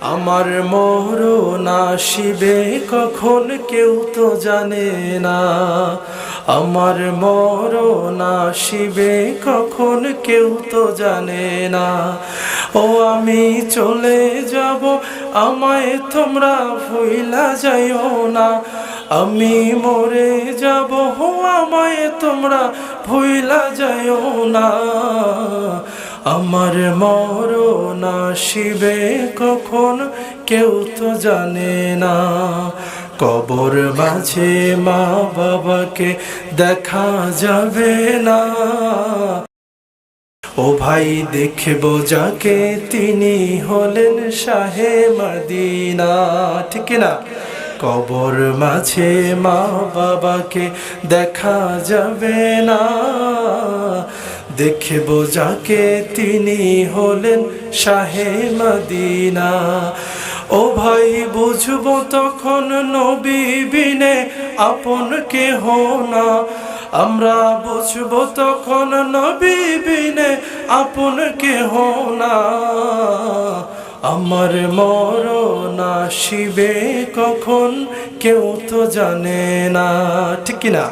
আমার মরণ আসিবে কখন কেউ তো জানে না। আমার মরণ আসিবে কখন কেউ তো জানে না। ও আমি চলে যাব, আমায় তোমরা ভুইলা যাইও না। আমি মরে যাব হো আমায় তোমরা ভুইলা যাইও না। আমার মরণ আসিবে কখন? কেউ তো জানে না। কবর মাঝে মা বাবাকে দেখা যাবে না। ও ভাই, দেখব যাকে তিনি হলেন শাহে মাদিনা। ঠিক না? কবর মাঝে মা বাবাকে দেখা যাবে না। দেখব যাকে তিনি হলেন শাহে মদিনা। ও ভাই, বুঝব তখন নবী বিনে আপন কেহ না। আমরা বুঝব তখন নবী বিনে আপন কেহ না। আমার মরণ আসিবে কখন কেউ তো জানে না। ঠিক না